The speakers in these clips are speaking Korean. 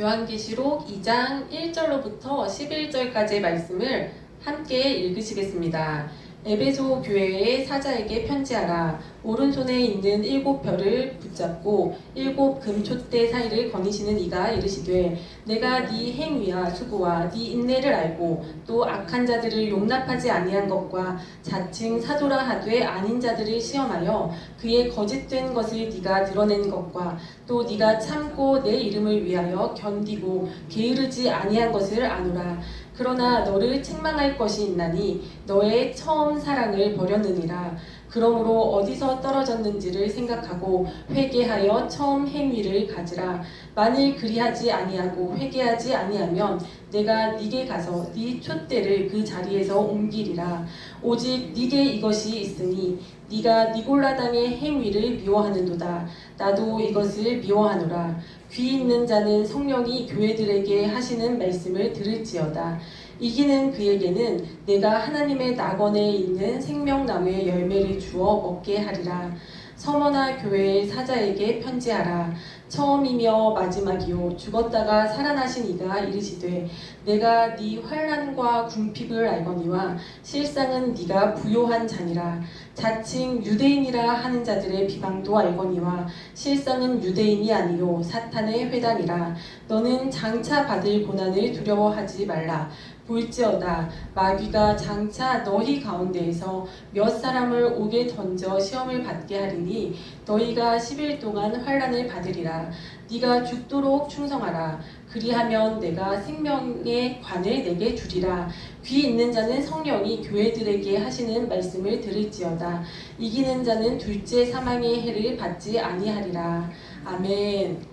요한계시록 2장 1절로부터 11절까지의 말씀을 함께 읽으시겠습니다. 에베소 교회의 사자에게 편지하라. 오른손에 있는 일곱 별을 붙잡고 일곱 금촛대 사이를 거니시는 이가 이르시되 내가 네 행위와 수고와 네 인내를 알고 또 악한 자들을 용납하지 아니한 것과 자칭 사도라 하되 아닌 자들을 시험하여 그의 거짓된 것을 네가 드러낸 것과 또 네가 참고 내 이름을 위하여 견디고 게으르지 아니한 것을 아노라. 그러나 너를 책망할 것이 있나니 너의 처음 사랑을 버렸느니라. 그러므로 어디서 떨어졌는지를 생각하고 회개하여 처음 행위를 가지라. 만일 그리하지 아니하고 회개하지 아니하면 내가 네게 가서 네 촛대를 그 자리에서 옮기리라. 오직 네게 이것이 있으니 네가 니골라 당의 행위를 미워하는도다. 나도 이것을 미워하노라. 귀 있는 자는 성령이 교회들에게 하시는 말씀을 들을지어다. 이기는 그에게는 내가 하나님의 낙원에 있는 생명나무의 열매를 주어 먹게 하리라. 서머나 교회의 사자에게 편지하라. 처음이며 마지막이요 죽었다가 살아나신 이가 이르시되 내가 네 환란과 궁핍을 알거니와 실상은 네가 부요한 자니라. 자칭 유대인이라 하는 자들의 비방도 알거니와 실상은 유대인이 아니요 사탄의 회당이라. 너는 장차 받을 고난을 두려워하지 말라. 볼지어다. 마귀가 장차 너희 가운데에서 몇 사람을 옥에 던져 시험을 받게 하리니 너희가 10일 동안 환란을 받으리라. 네가 죽도록 충성하라. 그리하면 내가 생명의 관을 내게 주리라. 귀 있는 자는 성령이 교회들에게 하시는 말씀을 들을지어다. 이기는 자는 둘째 사망의 해를 받지 아니하리라. 아멘.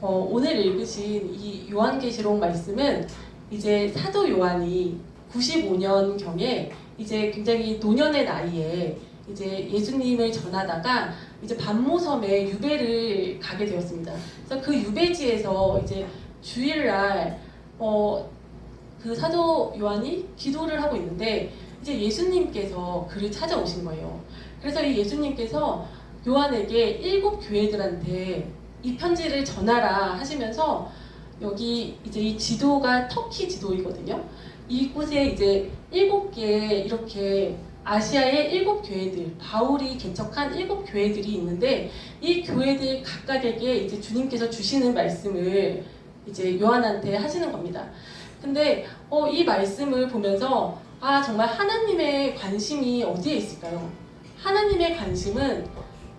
어, 오늘 읽으신 이 요한계시록 말씀은 이제 사도 요한이 95년 경에 이제 굉장히 노년의 나이에 이제 예수님을 전하다가 이제 반모섬에 유배를 가게 되었습니다. 그래서 그 유배지에서 이제 주일날 어, 그 사도 요한이 기도를 하고 있는데 이제 예수님께서 그를 찾아오신 거예요. 그래서 이 예수님께서 요한에게 일곱 교회들한테 이 편지를 전하라 하시면서 여기 이제 이 지도가 터키 지도이거든요. 이곳에 이제 일곱 개 이렇게 아시아의 일곱 교회들, 바울이 개척한 일곱 교회들이 있는데 이 교회들 각각에게 이제 주님께서 주시는 말씀을 이제 요한한테 하시는 겁니다. 근데 어, 이 말씀을 보면서 아 정말 하나님의 관심이 어디에 있을까요? 하나님의 관심은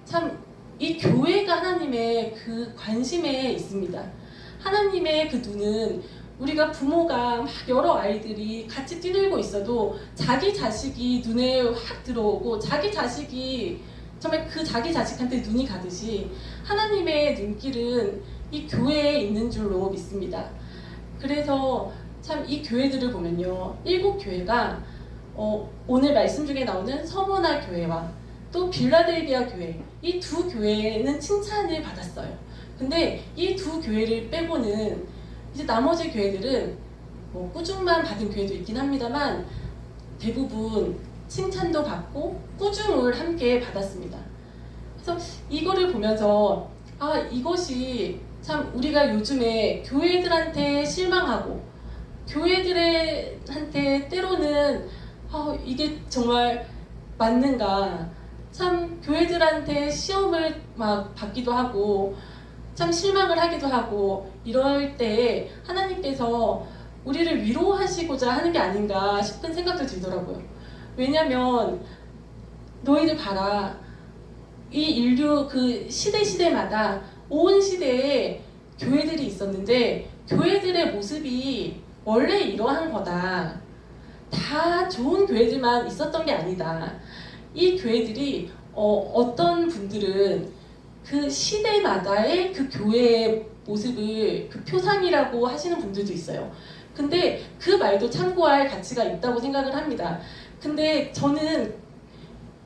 참 이 교회가 하나님의 그 관심에 있습니다. 하나님의 그 눈은 우리가 부모가 막 여러 아이들이 같이 뛰놀고 있어도 자기 자식이 눈에 확 들어오고 자기 자식이 정말 그 자기 자식한테 눈이 가듯이 하나님의 눈길은 이 교회에 있는 줄로 믿습니다. 그래서 참 이 교회들을 보면요. 일곱 교회가 어, 오늘 말씀 중에 나오는 서모나 교회와 또 빌라델비아 교회 이 두 교회는 칭찬을 받았어요. 근데 이 두 교회를 빼고는 이제 나머지 교회들은 뭐 꾸중만 받은 교회도 있긴 합니다만 대부분 칭찬도 받고 꾸중을 함께 받았습니다. 그래서 이거를 보면서 아 이것이 참 우리가 요즘에 교회들한테 실망하고 교회들한테 때로는 아 이게 정말 맞는가 참 교회들한테 시험을 막 받기도 하고 참 실망을 하기도 하고 이럴 때 하나님께서 우리를 위로하시고자 하는 게 아닌가 싶은 생각도 들더라고요. 왜냐면 너희들 봐라. 이 인류 그 시대 시대마다 온 시대에 교회들이 있었는데 교회들의 모습이 원래 이러한 거다. 다 좋은 교회들만 있었던 게 아니다. 이 교회들이 어, 어떤 분들은 그 시대마다의 그 교회의 모습을 그 표상이라고 하시는 분들도 있어요. 근데 그 말도 참고할 가치가 있다고 생각을 합니다. 근데 저는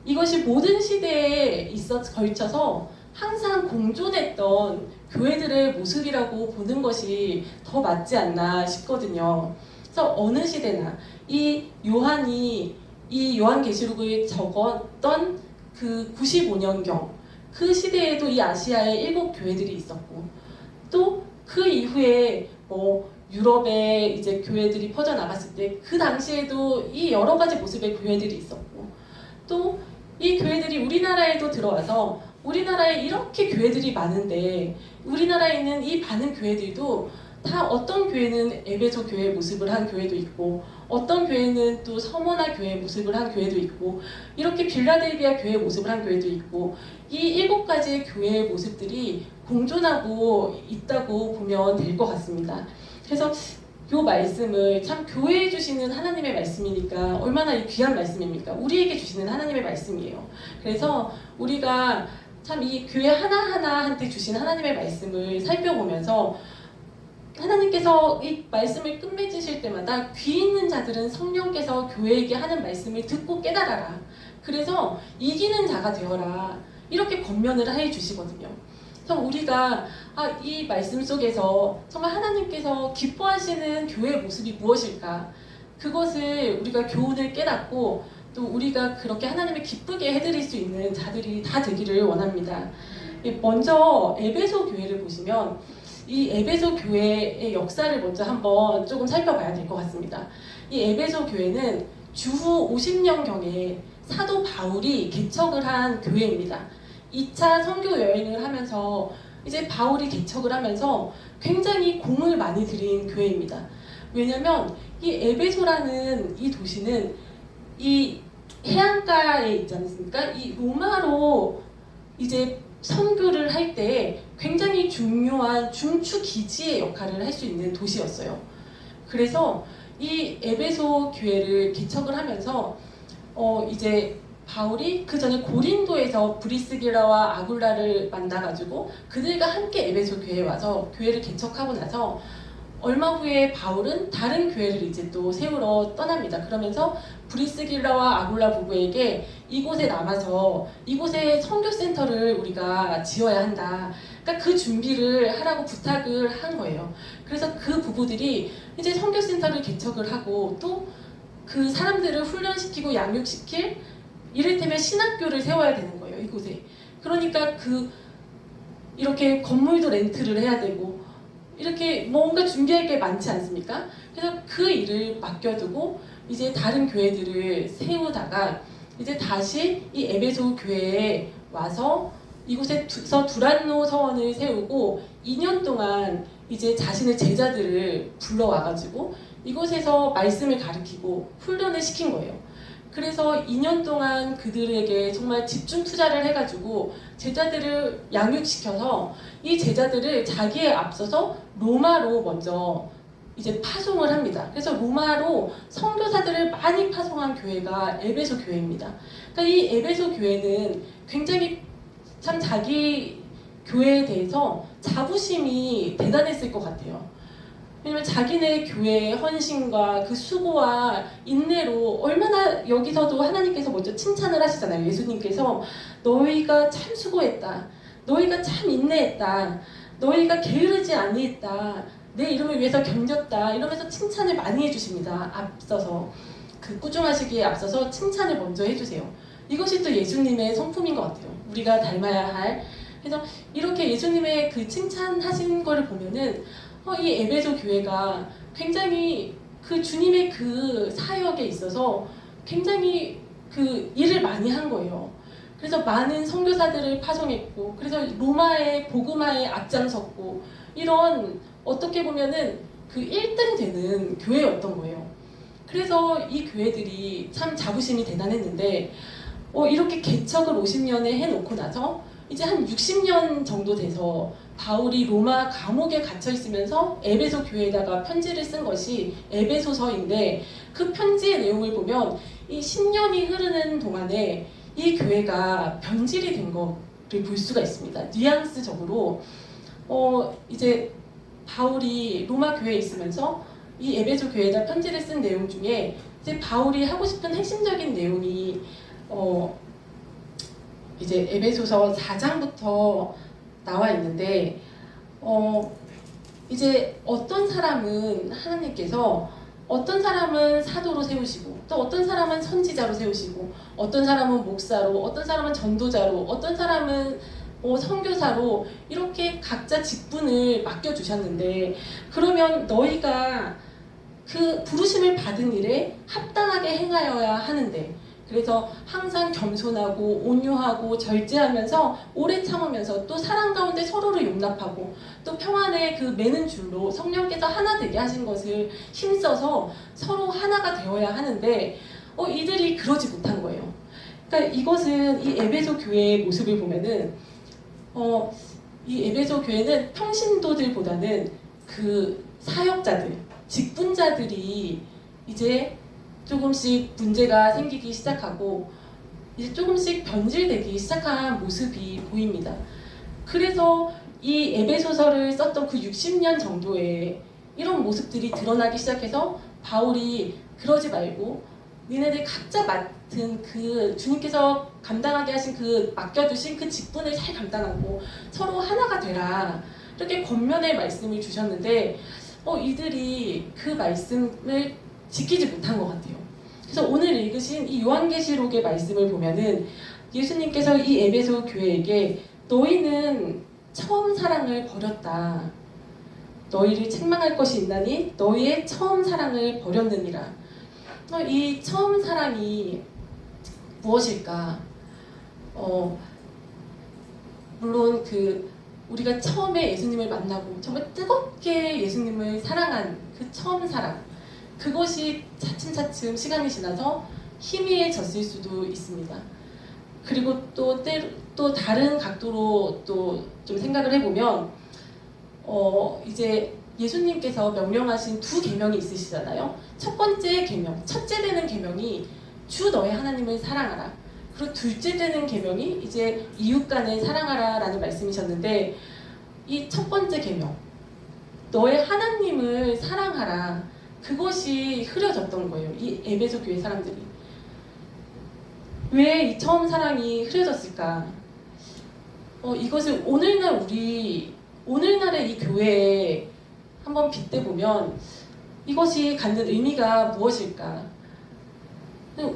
이것이 모든 시대에 있어 걸쳐서 항상 공존했던 교회들의 모습이라고 보는 것이 더 맞지 않나 싶거든요. 그래서 어느 시대나 이 요한이 이 요한계시록을 적었던 그 95년경 그 시대에도 이 아시아에 일곱 교회들이 있었고 또 그 이후에 뭐 유럽에 이제 교회들이 퍼져 나갔을 때 그 당시에도 이 여러 가지 모습의 교회들이 있었고 또 이 교회들이 우리나라에도 들어와서 우리나라에 이렇게 교회들이 많은데 우리나라에 있는 이 많은 교회들도 다 어떤 교회는 에베소 교회 모습을 한 교회도 있고 어떤 교회는 또 서머나 교회 모습을 한 교회도 있고 이렇게 빌라델비아 교회 모습을 한 교회도 있고 이 일곱 가지의 교회의 모습들이 공존하고 있다고 보면 될 것 같습니다. 그래서 이 말씀을 참 교회에 주시는 하나님의 말씀이니까 얼마나 이 귀한 말씀입니까? 우리에게 주시는 하나님의 말씀이에요. 그래서 우리가 참 이 교회 하나하나한테 주신 하나님의 말씀을 살펴보면서 하나님께서 이 말씀을 끝맺으실 때마다 귀 있는 자들은 성령께서 교회에게 하는 말씀을 듣고 깨달아라. 그래서 이기는 자가 되어라. 이렇게 권면을 해 주시거든요. 그래서 우리가 아, 이 말씀 속에서 정말 하나님께서 기뻐하시는 교회의 모습이 무엇일까? 그것을 우리가 교훈을 깨닫고 또 우리가 그렇게 하나님을 기쁘게 해드릴 수 있는 자들이 다 되기를 원합니다. 예, 먼저 에베소 교회를 보시면 이 에베소 교회의 역사를 먼저 한번 조금 살펴봐야 될 것 같습니다. 이 에베소 교회는 주후 50년경에 사도 바울이 개척을 한 교회입니다. 2차 선교 여행을 하면서 이제 바울이 개척을 하면서 굉장히 공을 많이 들인 교회입니다. 왜냐면 이 에베소라는 이 도시는 이 해안가에 있지 않습니까? 이 로마로 이제 선교를 할 때 굉장히 중요한 중추 기지의 역할을 할 수 있는 도시였어요. 그래서 이 에베소 교회를 개척을 하면서 어 이제 바울이 그 전에 고린도에서 브리스길라와 아굴라를 만나가지고 그들과 함께 에베소 교회에 와서 교회를 개척하고 나서 얼마 후에 바울은 다른 교회를 이제 또 세우러 떠납니다. 그러면서 브리스길라와 아굴라 부부에게 이곳에 남아서 이곳에 선교센터를 우리가 지어야 한다. 그러니까 그 준비를 하라고 부탁을 한 거예요. 그래서 그 부부들이 이제 선교센터를 개척을 하고 또 그 사람들을 훈련시키고 양육시킬 이를테면 신학교를 세워야 되는 거예요. 이곳에. 그러니까 그 이렇게 건물도 렌트를 해야 되고 이렇게 뭔가 준비할 게 많지 않습니까? 그래서 그 일을 맡겨두고 이제 다른 교회들을 세우다가 이제 다시 이 에베소 교회에 와서 이곳에서 두란노 서원을 세우고 2년 동안 이제 자신의 제자들을 불러와가지고 이곳에서 말씀을 가르치고 훈련을 시킨 거예요. 그래서 2년 동안 그들에게 정말 집중 투자를 해가지고 제자들을 양육시켜서 이 제자들을 자기에 앞서서 로마로 먼저 이제 파송을 합니다. 그래서 로마로 선교사들을 많이 파송한 교회가 에베소 교회입니다. 그러니까 이 에베소 교회는 굉장히 참 자기 교회에 대해서 자부심이 대단했을 것 같아요. 왜냐면 자기네 교회의 헌신과 그 수고와 인내로 얼마나 여기서도 하나님께서 먼저 칭찬을 하시잖아요. 예수님께서 너희가 참 수고했다. 너희가 참 인내했다. 너희가 게으르지 아니했다. 내 이름을 위해서 견뎠다. 이러면서 칭찬을 많이 해주십니다. 앞서서 그 꾸중하시기에 앞서서 칭찬을 먼저 해주세요. 이것이 또 예수님의 성품인 것 같아요. 우리가 닮아야 할. 그래서 이렇게 예수님의 그 칭찬하신 거를 보면은 어, 이 에베소 교회가 굉장히 그 주님의 그 사역에 있어서 굉장히 그 일을 많이 한 거예요. 그래서 많은 선교사들을 파송했고, 그래서 로마의 복음화에 앞장섰고, 이런 어떻게 보면은 그 1등 되는 교회였던 거예요. 그래서 이 교회들이 참 자부심이 대단했는데, 어, 이렇게 개척을 50년에 해놓고 나서 이제 한 60년 정도 돼서 바울이 로마 감옥에 갇혀 있으면서 에베소 교회에다가 편지를 쓴 것이 에베소서인데 그 편지의 내용을 보면 이 10년이 흐르는 동안에 이 교회가 변질이 된 것을 볼 수가 있습니다. 뉘앙스적으로 어 이제 바울이 로마 교회에 있으면서 이 에베소 교회에다 편지를 쓴 내용 중에 이제 바울이 하고 싶은 핵심적인 내용이 어 이제 에베소서 4장부터 나와 있는데 어 이제 어떤 사람은 하나님께서 어떤 사람은 사도로 세우시고 또 어떤 사람은 선지자로 세우시고 어떤 사람은 목사로 어떤 사람은 전도자로 어떤 사람은 어, 선교사로 이렇게 각자 직분을 맡겨 주셨는데 그러면 너희가 그 부르심을 받은 일에 합당하게 행하여야 하는데 그래서 항상 겸손하고 온유하고 절제하면서 오래 참으면서 또 사랑 가운데 서로를 용납하고 또 평안의 그 매는 줄로 성령께서 하나 되게 하신 것을 힘써서 서로 하나가 되어야 하는데 어, 이들이 그러지 못한 거예요. 그러니까 이것은 이 에베소 교회의 모습을 보면은 어, 이 에베소 교회는 평신도들보다는 그 사역자들, 직분자들이 이제 조금씩 문제가 생기기 시작하고 이제 조금씩 변질되기 시작한 모습이 보입니다. 그래서 이 에베소서를 썼던 그 60년 정도에 이런 모습들이 드러나기 시작해서 바울이 그러지 말고 니네들 각자 맡은 그 주님께서 감당하게 하신 그 맡겨주신 그 직분을 잘 감당하고 서로 하나가 되라 이렇게 겉면의 말씀을 주셨는데 어, 이들이 그 말씀을 지키지 못한 것 같아요. 그래서 오늘 읽으신 이 요한계시록의 말씀을 보면은 예수님께서 이 에베소 교회에게 너희는 처음 사랑을 버렸다. 너희를 책망할 것이 있나니 너희의 처음 사랑을 버렸느니라. 어, 이 처음 사랑이 무엇일까? 어, 물론 그 우리가 처음에 예수님을 만나고 정말 뜨겁게 예수님을 사랑한 그 처음 사랑 그것이 차츰차츰 시간이 지나서 희미해졌을 수도 있습니다. 그리고 또, 때로, 또 다른 각도로 또 좀 생각을 해보면 어, 이제 예수님께서 명령하신 두 계명이 있으시잖아요. 첫 번째 계명, 첫째 되는 계명이 주 너의 하나님을 사랑하라. 그리고 둘째 되는 계명이 이제 이웃 간을 사랑하라라는 말씀이셨는데 이 첫 번째 계명, 너의 하나님을 사랑하라. 그것이 흐려졌던 거예요. 이 에베소 교회 사람들이. 왜 이 처음 사랑이 흐려졌을까? 어, 이것을 오늘날 우리 오늘날의 이 교회에 한번 빗대 보면 이것이 갖는 의미가 무엇일까?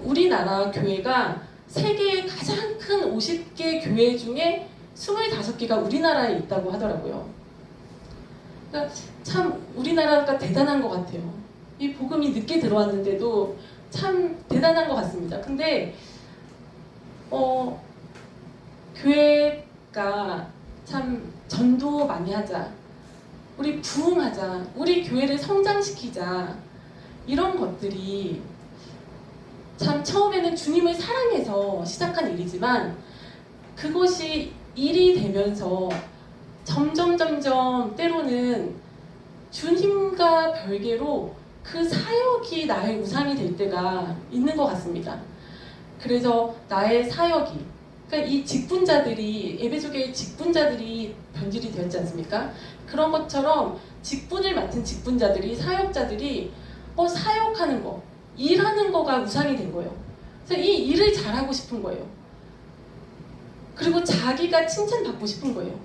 우리나라 교회가 세계의 가장 큰 50개 교회 중에 25개가 우리나라에 있다고 하더라고요. 그러니까 참 우리나라가 대단한 것 같아요. 이 복음이 늦게 들어왔는데도 참 대단한 것 같습니다. 근데 어, 교회가 참 전도 많이 하자. 우리 부흥하자. 우리 교회를 성장시키자. 이런 것들이 참 처음에는 주님을 사랑해서 시작한 일이지만 그것이 일이 되면서 점점 점점 때로는 주님과 별개로 그 사역이 나의 우상이 될 때가 있는 것 같습니다. 그래서 나의 사역이 그러니까 이 직분자들이 예배조계의 직분자들이 변질이 되었지 않습니까? 그런 것처럼 직분을 맡은 직분자들이 사역자들이 어 사역하는 거 일하는 거가 우상이 된 거예요. 그래서 이 일을 잘하고 싶은 거예요. 그리고 자기가 칭찬받고 싶은 거예요.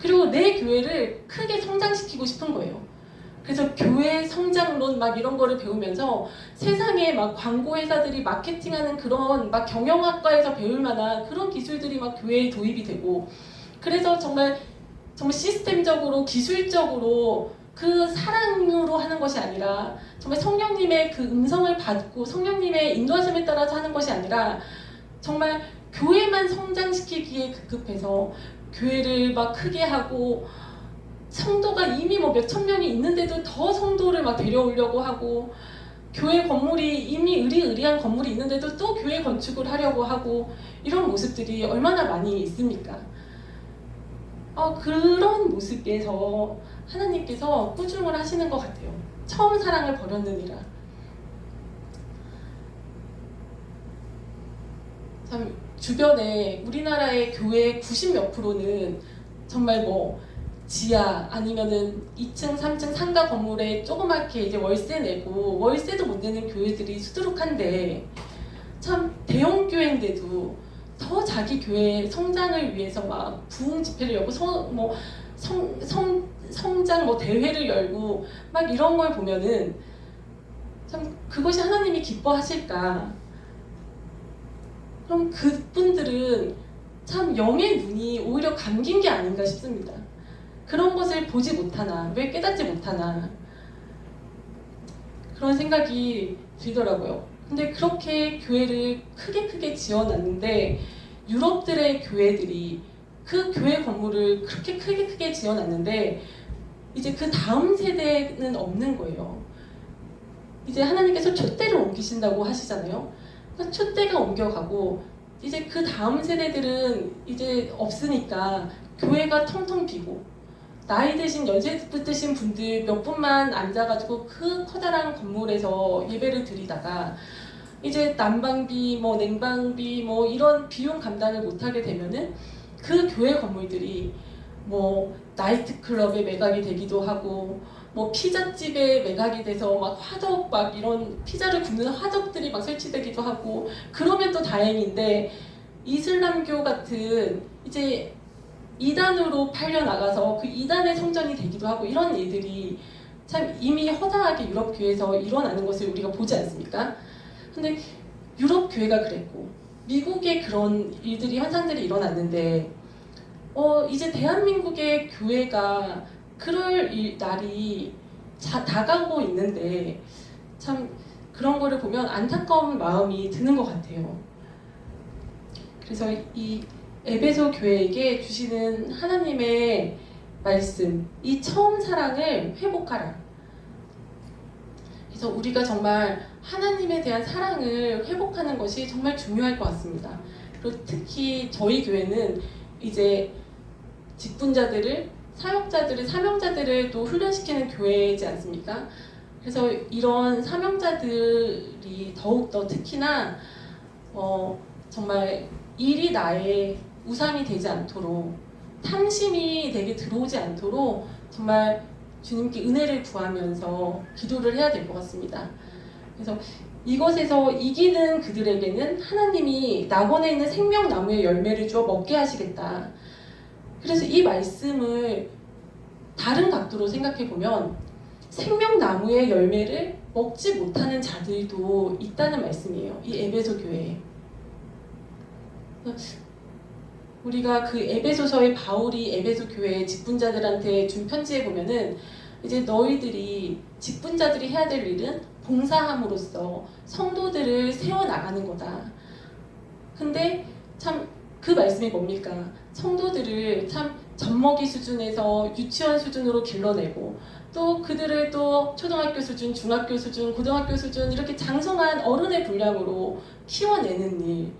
그리고 내 교회를 크게 성장시키고 싶은 거예요. 그래서 교회 성장론 막 이런 거를 배우면서 세상에 막 광고 회사들이 마케팅하는 그런 막 경영학과에서 배울 만한 그런 기술들이 막 교회에 도입이 되고 그래서 정말 정말 시스템적으로 기술적으로 그 사랑으로 하는 것이 아니라 정말 성령님의 그 음성을 받고 성령님의 인도하심에 따라서 하는 것이 아니라 정말 교회만 성장시키기에 급급해서 교회를 막 크게 하고 성도가 이미 뭐 몇천 명이 있는데도 더 성도를 막 데려오려고 하고 교회 건물이 이미 의리의리한 건물이 있는데도 또 교회 건축을 하려고 하고 이런 모습들이 얼마나 많이 있습니까? 어, 그런 모습에서 하나님께서 꾸중을 하시는 것 같아요. 처음 사랑을 버렸느니라. 참 주변에 우리나라의 교회 90몇 프로는 정말 뭐 지하 아니면은 2층, 3층 상가 건물에 조그맣게 이제 월세 내고 월세도 못 내는 교회들이 수두룩한데 참 대형 교회인데도 더 자기 교회 성장을 위해서 막 부흥 집회를 열고 성, 뭐 성, 성, 성장 뭐 대회를 열고 막 이런 걸 보면은 참 그것이 하나님이 기뻐하실까? 그럼 그분들은 참 영의 눈이 오히려 감긴 게 아닌가 싶습니다. 그런 것을 보지 못하나, 왜 깨닫지 못하나, 그런 생각이 들더라고요. 근데 그렇게 교회를 크게 크게 지어놨는데, 유럽들의 교회들이 그 교회 건물을 그렇게 크게 크게 지어놨는데, 이제 그 다음 세대는 없는 거예요. 이제 하나님께서 촛대를 옮기신다고 하시잖아요. 그러니까 촛대가 옮겨가고 이제 그 다음 세대들은 이제 없으니까 교회가 텅텅 비고 나이 드신 연세 드신 분들 몇 분만 앉아가지고 그 커다란 건물에서 예배를 드리다가 이제 난방비 뭐 냉방비 뭐 이런 비용 감당을 못하게 되면은 그 교회 건물들이 뭐 나이트클럽에 매각이 되기도 하고 뭐 피자집에 매각이 돼서 막 화덕 막 이런 피자를 굽는 화덕들이 막 설치되기도 하고 그러면 또 다행인데 이슬람교 같은 이제 이단으로 팔려 나가서 그 이단의 성전이 되기도 하고 이런 일들이 참 이미 허다하게 유럽 교회에서 일어나는 것을 우리가 보지 않습니까? 근데 유럽 교회가 그랬고 미국에 그런 일들이 현상들이 일어났는데 어 이제 대한민국의 교회가 그럴 일- 날이 자, 다가오고 있는데 참 그런 거를 보면 안타까운 마음이 드는 것 같아요. 그래서 이 에베소 교회에게 주시는 하나님의 말씀, 이 처음 사랑을 회복하라. 그래서 우리가 정말 하나님에 대한 사랑을 회복하는 것이 정말 중요할 것 같습니다. 그리고 특히 저희 교회는 이제 직분자들을 사역자들을 사명자들을 또 훈련시키는 교회이지 않습니까? 그래서 이런 사명자들이 더욱 더 특히나 어, 정말 일이 나의 우상이 되지 않도록 탐심이 내게 들어오지 않도록 정말 주님께 은혜를 구하면서 기도를 해야 될 것 같습니다. 그래서 이것에서 이기는 그들에게는 하나님이 낙원에 있는 생명나무의 열매를 주어 먹게 하시겠다. 그래서 이 말씀을 다른 각도로 생각해 보면 생명나무의 열매를 먹지 못하는 자들도 있다는 말씀이에요. 이 에베소 교회에. 우리가 그 에베소서의 바울이 에베소 교회 직분자들한테 준 편지에 보면은 이제 너희들이 직분자들이 해야 될 일은 봉사함으로써 성도들을 세워 나가는 거다. 근데 참 그 말씀이 뭡니까? 성도들을 참 젖먹이 수준에서 유치원 수준으로 길러내고 또 그들을 또 초등학교 수준, 중학교 수준, 고등학교 수준 이렇게 장성한 어른의 분량으로 키워내는 일,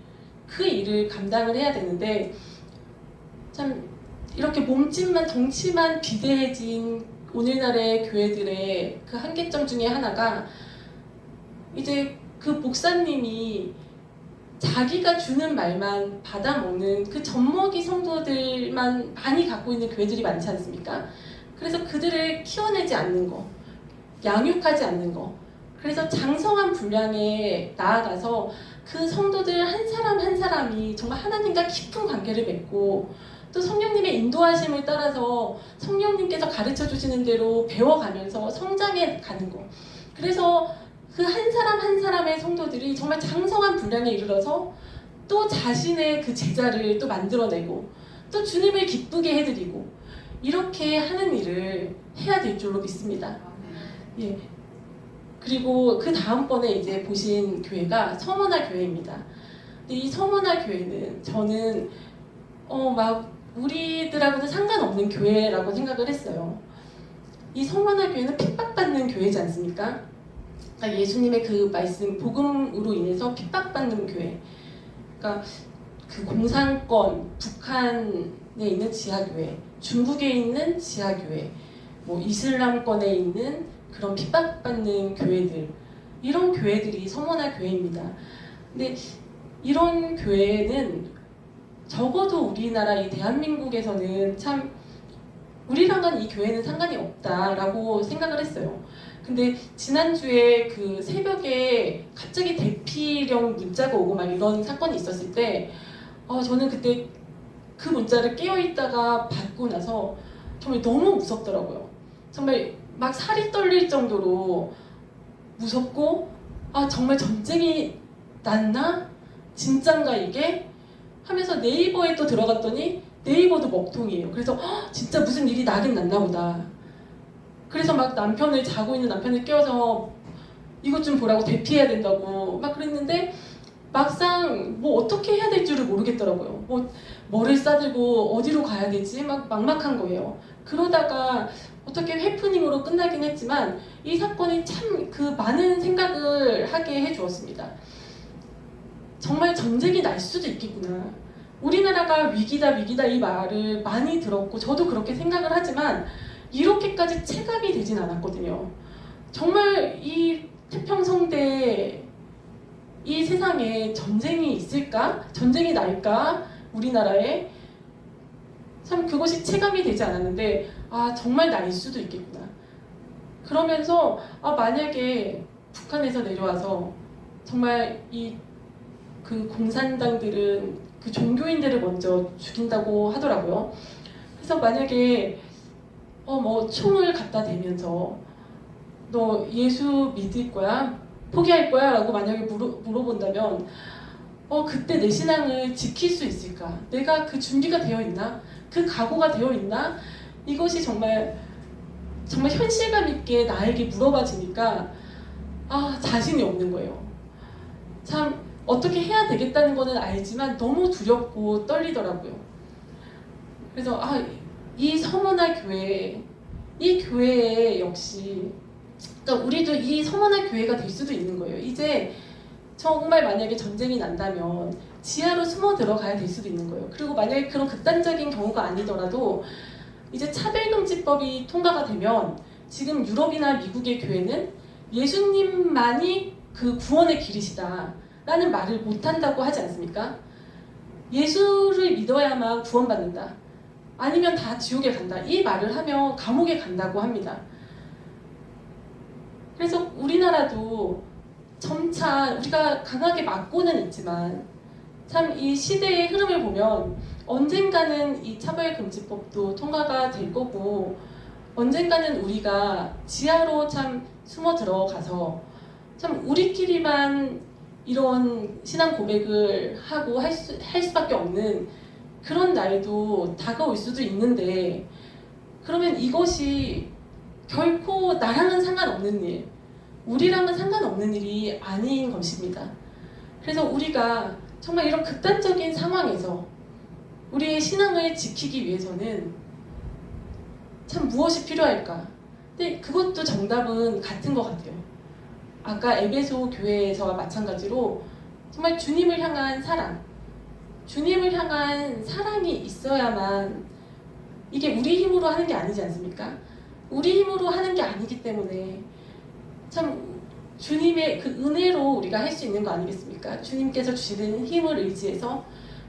그 일을 감당을 해야 되는데 참 이렇게 몸집만 덩치만 비대해진 오늘날의 교회들의 그 한계점 중에 하나가 이제 그 목사님이 자기가 주는 말만 받아먹는 그 젖먹이 성도들만 많이 갖고 있는 교회들이 많지 않습니까? 그래서 그들을 키워내지 않는 거, 양육하지 않는 거. 그래서 장성한 분량에 나아가서 그 성도들 한 사람 한 사람이 정말 하나님과 깊은 관계를 맺고 또 성령님의 인도하심을 따라서 성령님께서 가르쳐 주시는 대로 배워가면서 성장해 가는 거. 그래서 그 한 사람 한 사람의 성도들이 정말 장성한 분량에 이르러서 또 자신의 그 제자를 또 만들어내고 또 주님을 기쁘게 해드리고 이렇게 하는 일을 해야 될 줄로 믿습니다. 예. 그리고 그 다음번에 이제 보신 교회가 서머나 교회입니다. 이 서머나 교회는 저는 어 막 우리들하고는 상관없는 교회라고 생각을 했어요. 이 서머나 교회는 핍박받는 교회지 않습니까? 그러니까 예수님의 그 말씀 복음으로 인해서 핍박받는 교회. 그러니까 그 공산권 북한에 있는 지하교회, 중국에 있는 지하교회, 뭐 이슬람권에 있는 그런 핍박받는 교회들 이런 교회들이 서머나 교회입니다. 근데 이런 교회는 적어도 우리나라 이 대한민국에서는 참 우리랑은 이 교회는 상관이 없다라고 생각을 했어요. 근데 지난주에 그 새벽에 갑자기 대피령 문자가 오고 막 이런 사건이 있었을 때 어, 저는 그때 그 문자를 깨어 있다가 받고 나서 정말 너무 무섭더라고요. 정말 막 살이 떨릴 정도로 무섭고 아 정말 전쟁이 났나? 진짠가 이게? 하면서 네이버에 또 들어갔더니 네이버도 먹통이에요. 그래서 "헉, 진짜 무슨 일이 나긴 났나 보다. 그래서 막 남편을 자고 있는 남편을 깨워서 이것 좀 보라고 대피해야 된다고 막 그랬는데 막상 뭐 어떻게 해야 될 줄을 모르겠더라고요. 뭐 뭐를 싸들고 어디로 가야 되지 막 막막한 거예요. 그러다가 어떻게 해프닝으로 끝나긴 했지만 이 사건이 참 그 많은 생각을 하게 해주었습니다. 정말 전쟁이 날 수도 있겠구나. 우리나라가 위기다 위기다 이 말을 많이 들었고 저도 그렇게 생각을 하지만 이렇게까지 체감이 되진 않았거든요. 정말 이 태평성대 이 세상에 전쟁이 있을까? 전쟁이 날까? 우리나라에 참 그것이 체감이 되지 않았는데 아 정말 날 수도 있겠구나. 그러면서 아 만약에 북한에서 내려와서 정말 이 그 공산당들은 그 종교인들을 먼저 죽인다고 하더라고요. 그래서 만약에 어 뭐 총을 갖다 대면서 너 예수 믿을 거야? 포기할 거야? 라고 만약에 물어, 물어본다면 어 그때 내 신앙을 지킬 수 있을까? 내가 그 준비가 되어 있나? 그 각오가 되어 있나? 이것이 정말 정말 현실감 있게 나에게 물어봐지니까 아 자신이 없는 거예요. 참 어떻게 해야 되겠다는 거는 알지만 너무 두렵고 떨리더라고요. 그래서 아 이 서문화 교회 이 교회에 역시 그러니까 우리도 이 서문화 교회가 될 수도 있는 거예요. 이제 정말 만약에 전쟁이 난다면 지하로 숨어 들어가야 될 수도 있는 거예요. 그리고 만약에 그런 극단적인 경우가 아니더라도 이제 차별금지법이 통과가 되면 지금 유럽이나 미국의 교회는 예수님만이 그 구원의 길이시다 라는 말을 못한다고 하지 않습니까? 예수를 믿어야만 구원받는다. 아니면 다 지옥에 간다. 이 말을 하면 감옥에 간다고 합니다. 그래서 우리나라도 점차 우리가 강하게 막고는 있지만 참 이 시대의 흐름을 보면 언젠가는 이 차별금지법도 통과가 될 거고 언젠가는 우리가 지하로 참 숨어 들어가서 참 우리끼리만 이런 신앙 고백을 하고 할, 수, 할 수밖에 없는 그런 날도 다가올 수도 있는데 그러면 이것이 결코 나랑은 상관없는 일, 우리랑은 상관없는 일이 아닌 것입니다. 그래서 우리가 정말 이런 극단적인 상황에서 우리의 신앙을 지키기 위해서는 참 무엇이 필요할까? 근데 그것도 정답은 같은 것 같아요. 아까 에베소 교회에서와 마찬가지로 정말 주님을 향한 사랑, 주님을 향한 사랑이 있어야만 이게 우리 힘으로 하는 게 아니지 않습니까? 우리 힘으로 하는 게 아니기 때문에 참 주님의 그 은혜로 우리가 할 수 있는 거 아니겠습니까? 주님께서 주시는 힘을 의지해서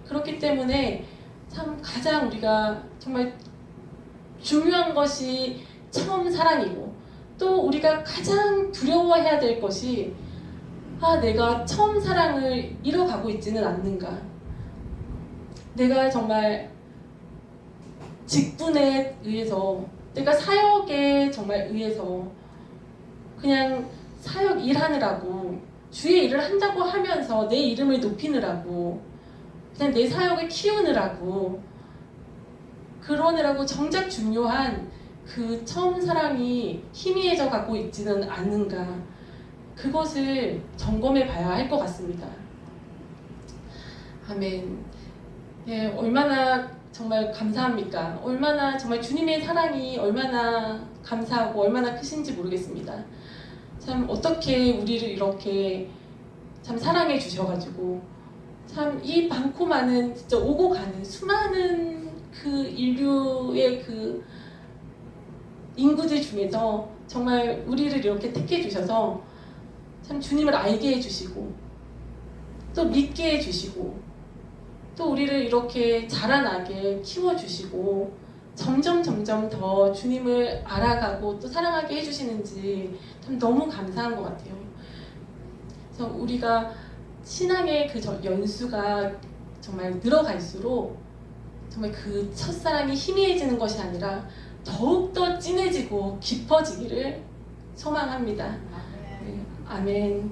그렇기 때문에 참 가장 우리가 정말 중요한 것이 처음 사랑이고 또 우리가 가장 두려워해야 될 것이 아 내가 처음 사랑을 잃어가고 있지는 않는가. 내가 정말 직분에 의해서 내가 사역에 정말 의해서 그냥 사역 일하느라고 주의 일을 한다고 하면서 내 이름을 높이느라고 그냥 내 사역을 키우느라고 그러느라고 정작 중요한 그 처음 사랑이 희미해져 가고 있지는 않는가 그것을 점검해 봐야 할 것 같습니다. 아멘. 예, 얼마나 정말 감사합니까? 얼마나 정말 주님의 사랑이 얼마나 감사하고 얼마나 크신지 모르겠습니다. 참 어떻게 우리를 이렇게 참 사랑해 주셔가지고 참 이 많고 많은 진짜 오고 가는 수많은 그 인류의 그 인구들 중에서 정말 우리를 이렇게 택해 주셔서 참 주님을 알게 해주시고 또 믿게 해주시고 또 우리를 이렇게 자라나게 키워주시고 점점 점점 더 주님을 알아가고 또 사랑하게 해주시는지 참 너무 감사한 것 같아요. 그래서 우리가 신앙의 그 저- 연수가 정말 늘어갈수록 정말 그 첫사랑이 희미해지는 것이 아니라 더욱더 진해지고 깊어지기를 소망합니다. 네, 아멘.